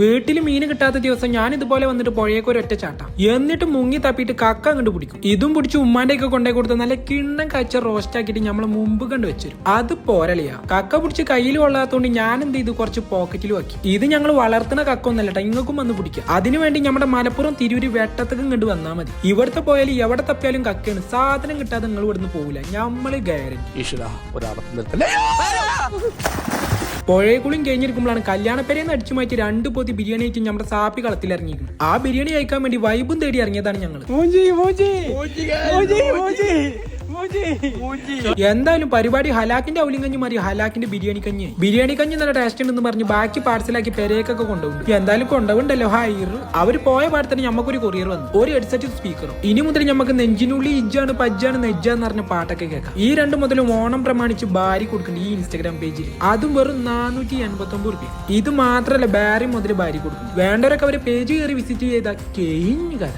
വീട്ടിൽ മീൻ കിട്ടാത്ത ദിവസം ഞാൻ ഇതുപോലെ വന്നിട്ട് പുഴയൊക്കെ ഒരു ഒറ്റ ചാട്ട. എന്നിട്ട് മുങ്ങി തപ്പിയിട്ട് കക്ക അങ്ങോട്ട് പിടിക്കും. ഇതും പിടിച്ച് ഉമ്മാന്റെ ഒക്കെ കൊണ്ടേ കൊടുത്ത നല്ല കിണ്ണം കച്ച റോസ്റ്റ് ആക്കിയിട്ട് നമ്മൾ മുമ്പ് കണ്ടു വെച്ചിരും. അത് പോരളിയാ. കക്ക പിടിച്ച് കയ്യിൽ കൊള്ളാത്തോണ്ട് ഞാൻ എന്ത് ചെയ്തു? കുറച്ച് പോക്കറ്റിൽ വെക്കി. ഇത് ഞങ്ങൾ വളർത്തുന്ന കക്ക ഒന്നല്ല ട്ടോ വന്ന് പിടിക്കുക അതിനുവേണ്ടി നമ്മുടെ മലപ്പുറം തിരൂര് വെട്ടത്തേക്കും കണ്ടു വന്നാൽ മതി. ഇവിടുത്തെ പോയാലും എവിടെ തപ്പിയാലും കക്കയാണ്. സാധനം കിട്ടാതെ നിങ്ങൾ ഇവിടുന്ന് പോകില്ല നമ്മൾ ഗ്യാരണ്ടി ഈശ്വര നിർത്തല്ലേ? പുഴയക്കുളിയും കഴിഞ്ഞിരിക്കുമ്പോഴാണ് കല്യാണപ്പേരെന്ന് അടിച്ചു മാറ്റി രണ്ട് പൊതി ബിരിയാണി ആയിട്ട് നമ്മുടെ സാപ്പി കളത്തിൽ ഇറങ്ങിയിരുന്നു ആ ബിരിയാണി കഴിക്കാൻ വേണ്ടി വൈബും തേടി ഇറങ്ങിയതാണ് ഞങ്ങൾ എന്തായാലും പരിപാടി ഹലാക്കിന്റെ ഔലിംഗ് കഞ്ഞി മാറി ഹലാക്കിന്റെ ബിരിയാണി കഞ്ഞി. ബിരിയാണി കഞ്ഞി നല്ല ടേസ്റ്റ് ഉണ്ടെന്ന് പറഞ്ഞ് ബാക്കി പാർസലാക്കി പെരേക്കൊക്കെ കൊണ്ടുപോകും. എന്തായാലും കൊണ്ടുപോകണ്ടല്ലോ ഹൈർ അവർ പോയ പാടത്തിന് ഞമ്മക്കൊരു കൊറിയർ വന്നു. ഒരു ഹെഡ്സെറ്റ് സ്പീക്കറും ഇനി മുതൽ നമുക്ക് നെഞ്ചിനുള്ളി ഇജ്ജാണ് പജ്ജാണ് നെജ്ജാന്ന് പറഞ്ഞ പാട്ടൊക്കെ കേൾക്കാം. ഈ രണ്ട് മുതലും ഓണം പ്രമാണിച്ച് ബാരി കൊടുക്കുന്നുണ്ട് ഈ ഇൻസ്റ്റാഗ്രാം പേജിൽ അതും വെറും നാനൂറ്റി എൺപത്തി ഒമ്പത് റുപ്യ. ഇത് മാത്രല്ല ബാരി മുതൽ ബാരി കൊടുക്കും. വേണ്ടവരൊക്കെ അവർ പേജ് കയറി വിസിറ്റ് ചെയ്താൽ കഴിഞ്ഞു കഥ